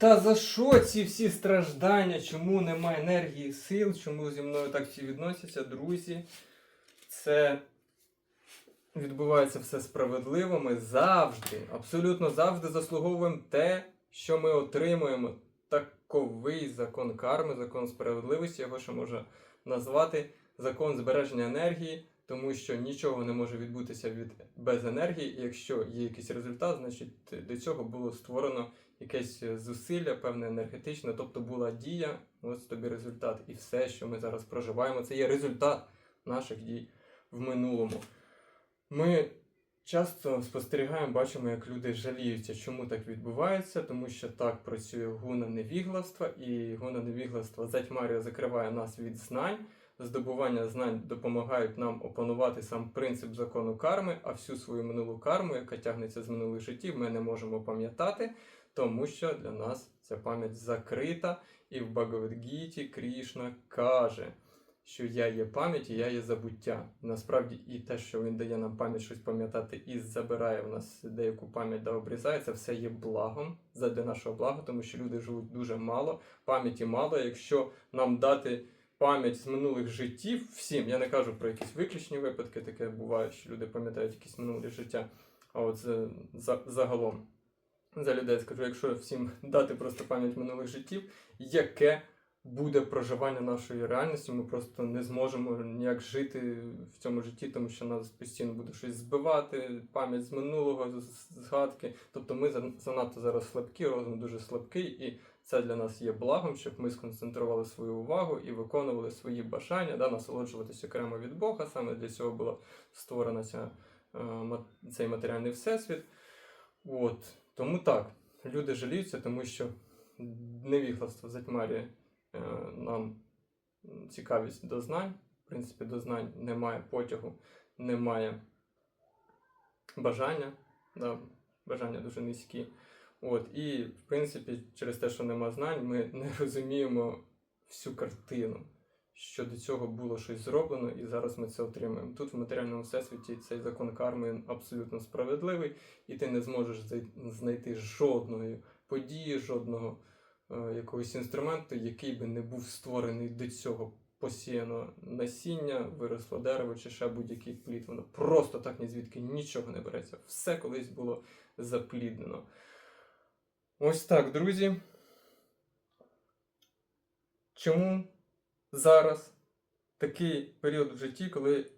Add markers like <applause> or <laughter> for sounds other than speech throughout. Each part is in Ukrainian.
Та за що ці всі страждання? Чому немає енергії, сил? Чому зі мною так всі відносяться, друзі? Це відбувається все справедливо. Ми завжди, абсолютно завжди заслуговуємо те, що ми отримуємо. Таковий закон карми, закон справедливості, його ще можна назвати закон збереження енергії, тому що нічого не може відбутися від без енергії. І якщо є якийсь результат, значить до цього було створено якесь зусилля, певне енергетичне, тобто була дія, ось тобі результат. І все, що ми зараз проживаємо, це є результат наших дій в минулому. Ми часто спостерігаємо, бачимо, як люди жаліються, чому так відбувається, тому що так працює гуна невігластва, і гуна невігластва затьмарює, закриває нас від знань. Здобування знань допомагають нам опанувати сам принцип закону карми, а всю свою минулу карму, яка тягнеться з минулих життів, ми не можемо пам'ятати, тому що для нас ця пам'ять закрита. І в Багавадгіті Крішна каже, що я є пам'ять і я є забуття. Насправді, і те, що він дає нам пам'ять щось пам'ятати і забирає в нас деяку пам'ять да обрізає, це все є благом задля нашого блага, тому що люди живуть дуже мало, пам'яті мало. Якщо нам дати пам'ять з минулих життів всім, я не кажу про якісь виключні випадки, таке буває, що люди пам'ятають якісь минулі життя, а от за, за, загалом. За людей скажу, якщо всім <laughs> дати просто пам'ять минулих життів, яке буде проживання нашої реальності, ми просто не зможемо ніяк жити в цьому житті, тому що нас постійно буде щось збивати, пам'ять з минулого, згадки. Тобто ми за- занадто зараз слабкі, розум дуже слабкий, і це для нас є благом, щоб ми сконцентрували свою увагу і виконували свої бажання, да, насолоджуватися окремо від Бога. Саме для цього була створена ця, е, цей матеріальний всесвіт. От. Тому так, люди жаліються, тому що невігластво затьмарює е, нам цікавість до знань. В принципі, до знань немає потягу, немає бажання. Да, бажання дуже низькі. От, і, в принципі, через те, що нема знань, ми не розуміємо всю картину, що до цього було щось зроблено, і зараз ми це отримуємо. Тут в матеріальному всесвіті цей закон карми абсолютно справедливий, і ти не зможеш знайти жодної події, жодного е, якогось інструменту, який би не був створений до цього. Посіяно насіння, виросло дерево чи ще будь-який плід. Воно просто так ні звідки нічого не береться. Все колись було запліднено. Ось так, друзі. Чому зараз такий період в житті, коли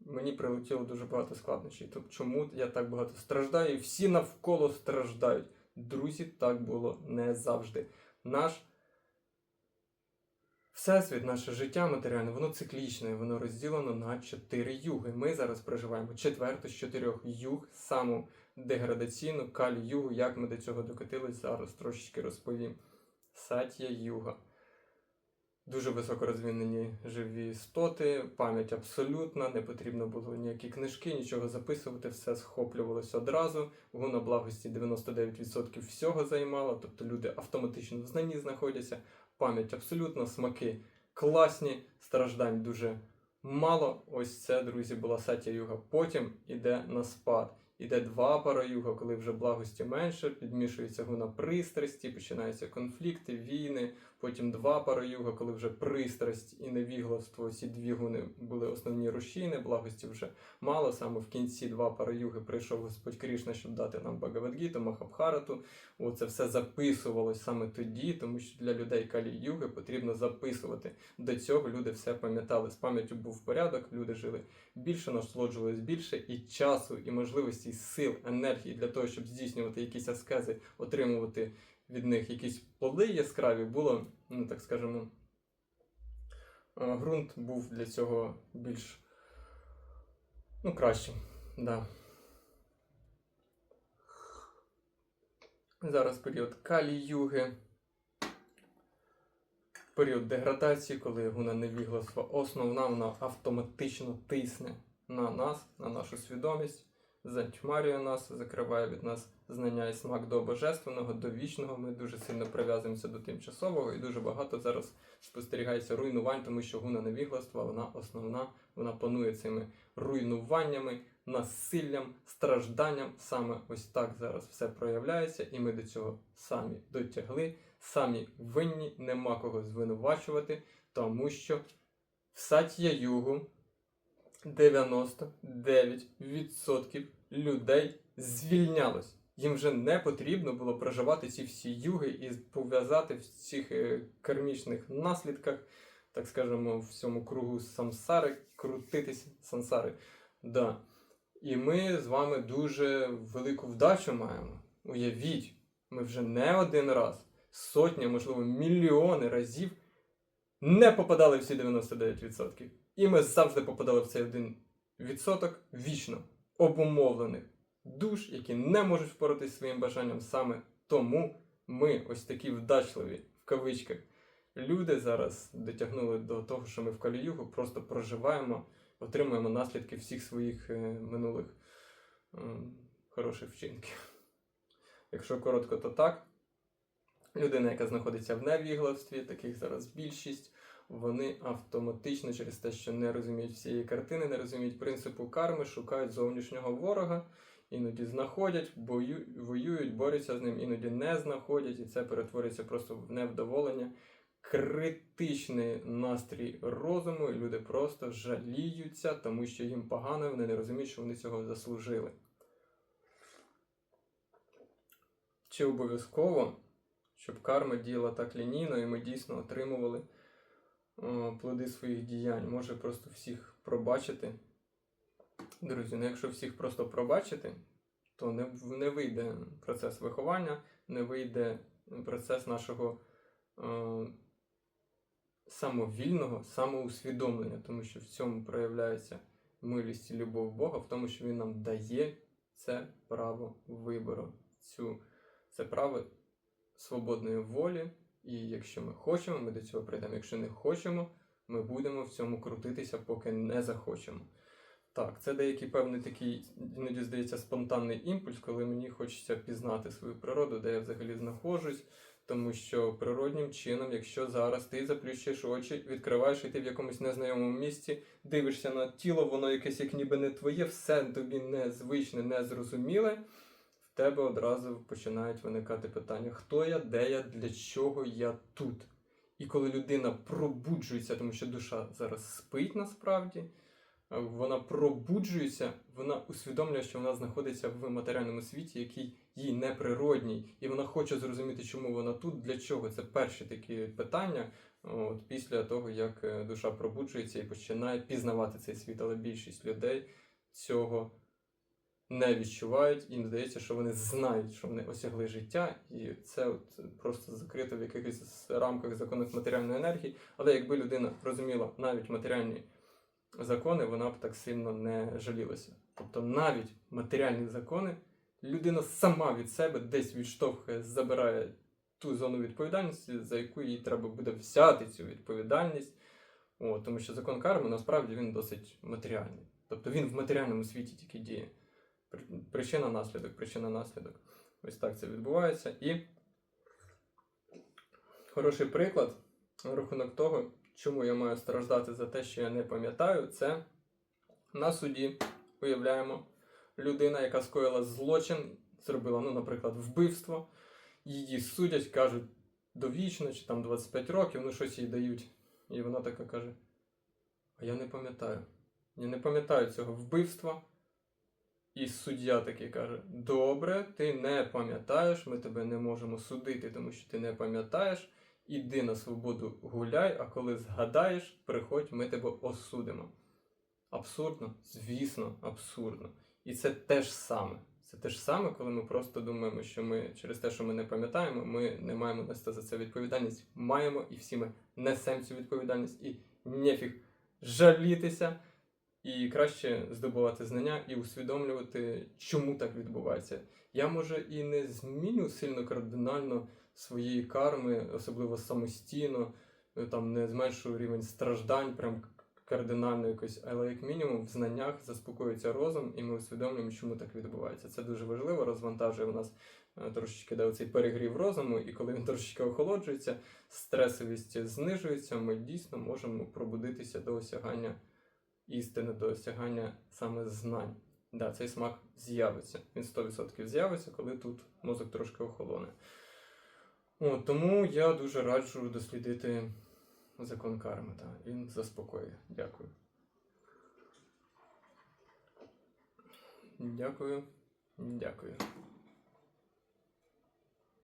мені прилетіло дуже багато складнощів? Тобто, чому я так багато страждаю? І всі навколо страждають. Друзі, так було не завжди. Наш Всесвіт, наше життя матеріальне, воно циклічне, воно розділено на чотири юги. Ми зараз проживаємо четверту з чотирьох юг, саму деградаційну калі югу. Як ми до цього докотились, зараз трошечки розповім. Сатія юга. Дуже високо розвинені живі істоти, пам'ять абсолютна, не потрібно було ніякі книжки, нічого записувати, все схоплювалося одразу. Гуна благості 99% всього займала, тобто люди автоматично в знанні знаходяться пам'ять абсолютно, смаки класні, страждань дуже мало. Ось це, друзі, була сатя юга. Потім іде на спад. Іде два параюга, коли вже благості менше, підмішується гуна пристрасті, починаються конфлікти, війни. Потім два пара юга, коли вже пристрасть і невігластво, ці дві гуни були основні рушійни, благості вже мало. Саме в кінці два пара юги прийшов Господь Крішна, щоб дати нам Багавадгіту, Махабхарату. Оце все записувалось саме тоді, тому що для людей калі юги потрібно записувати. До цього люди все пам'ятали. З пам'яттю був порядок, люди жили більше, насолоджувались більше і часу, і можливості, і сил, енергії для того, щоб здійснювати якісь аскези, отримувати від них якісь плоди яскраві, було, ну так скажемо, е, ґрунт був для цього більш ну, кращим. Да. Зараз період калі-юги. Період деградації, коли гуна невігластва основна, вона автоматично тисне на нас, на нашу свідомість, затьмарює нас, закриває від нас знання і смак до божественного, до вічного. Ми дуже сильно прив'язуємося до тимчасового і дуже багато зараз спостерігається руйнувань, тому що гуна невігластва, вона основна, вона панує цими руйнуваннями насиллям, стражданням. Саме ось так зараз все проявляється, і ми до цього самі дотягли, самі винні, нема кого звинувачувати, тому що в Сатія Югу 99% людей звільнялось. Їм вже не потрібно було проживати ці всі юги і пов'язати в цих е, кармічних наслідках, так скажемо, в цьому кругу самсари, крутитися сансари. Да. І ми з вами дуже велику вдачу маємо. Уявіть, ми вже не один раз, сотня, можливо, мільйони разів не попадали в ці 99%. І ми завжди попадали в цей 1% вічно обумовлених душ, які не можуть впоратися своїм бажанням. Саме тому ми, ось такі вдачливі, в кавичках, люди зараз дотягнули до того, що ми в Каліюгу просто проживаємо, отримуємо наслідки всіх своїх е, минулих е, хороших вчинків. Якщо коротко, то так. Людина, яка знаходиться в невігластві, таких зараз більшість, вони автоматично через те, що не розуміють всієї картини, не розуміють принципу карми, шукають зовнішнього ворога, іноді знаходять, бою, воюють, борються з ним, іноді не знаходять, і це перетворюється просто в невдоволення. Критичний настрій розуму, і люди просто жаліються, тому що їм погано, вони не розуміють, що вони цього заслужили. Чи обов'язково, щоб карма діяла так лінійно, і ми дійсно отримували плоди своїх діянь. Може просто всіх пробачити. Друзі, ну якщо всіх просто пробачити, то не, не вийде процес виховання, не вийде процес нашого е, самовільного самоусвідомлення, тому що в цьому проявляється милість і любов Бога, в тому, що Він нам дає це право вибору, цю, це право свободної волі. І якщо ми хочемо, ми до цього прийдемо. Якщо не хочемо, ми будемо в цьому крутитися, поки не захочемо. Так, це деякий певний такий, іноді здається, спонтанний імпульс, коли мені хочеться пізнати свою природу, де я взагалі знаходжусь. Тому що природнім чином, якщо зараз ти заплющиш очі, відкриваєш і ти в якомусь незнайомому місці, дивишся на тіло, воно якесь як ніби не твоє, все тобі незвичне, незрозуміле, тебе одразу починають виникати питання: хто я, де я, для чого я тут? І коли людина пробуджується, тому що душа зараз спить насправді, вона пробуджується, вона усвідомлює, що вона знаходиться в матеріальному світі, який їй неприродній, і вона хоче зрозуміти, чому вона тут, для чого. Це перші такі питання. От, після того, як е, душа пробуджується і починає пізнавати цей світ, але більшість людей цього не відчувають, їм здається, що вони знають, що вони осягли життя, і це от просто закрито в якихось рамках законів матеріальної енергії. Але якби людина розуміла навіть матеріальні закони, вона б так сильно не жалілася. Тобто навіть матеріальні закони людина сама від себе десь відштовхує, забирає ту зону відповідальності, за яку їй треба буде взяти цю відповідальність. О, тому що закон карми насправді він досить матеріальний. Тобто він в матеріальному світі тільки діє. При- Причина наслідок, причина наслідок. Ось так це відбувається. І хороший приклад на рахунок того, чому я маю страждати за те, що я не пам'ятаю, це на суді уявляємо людина, яка скоїла злочин, зробила, ну, наприклад, вбивство, її судять, кажуть довічно чи там 25 років, ну щось їй дають. І вона така каже: А я не пам'ятаю. Я не пам'ятаю цього вбивства. І суддя такий каже: Добре, ти не пам'ятаєш, ми тебе не можемо судити, тому що ти не пам'ятаєш. Іди на свободу гуляй, а коли згадаєш, приходь, ми тебе осудимо. Абсурдно? Звісно, абсурдно. І це те ж саме. Це те ж саме, коли ми просто думаємо, що ми через те, що ми не пам'ятаємо, ми не маємо нести за це відповідальність. Маємо, і всі ми несемо цю відповідальність, і нефіг жалітися. І краще здобувати знання і усвідомлювати, чому так відбувається. Я може і не зміню сильно кардинально своєї карми, особливо самостійно, е, там не зменшую рівень страждань, прям кардинально якось, але як мінімум в знаннях заспокоюється розум, і ми усвідомлюємо, чому так відбувається. Це дуже важливо, розвантажує в нас е, трошечки де оцей перегрів розуму, і коли він трошечки охолоджується, стресовість знижується, ми дійсно можемо пробудитися до осягання істини, до осягання саме знань. да, цей смак з'явиться. Він 100% з'явиться, коли тут мозок трошки охолоне. От, тому я дуже раджу дослідити закон карми. Так. Він заспокоює. Дякую. Дякую. Дякую.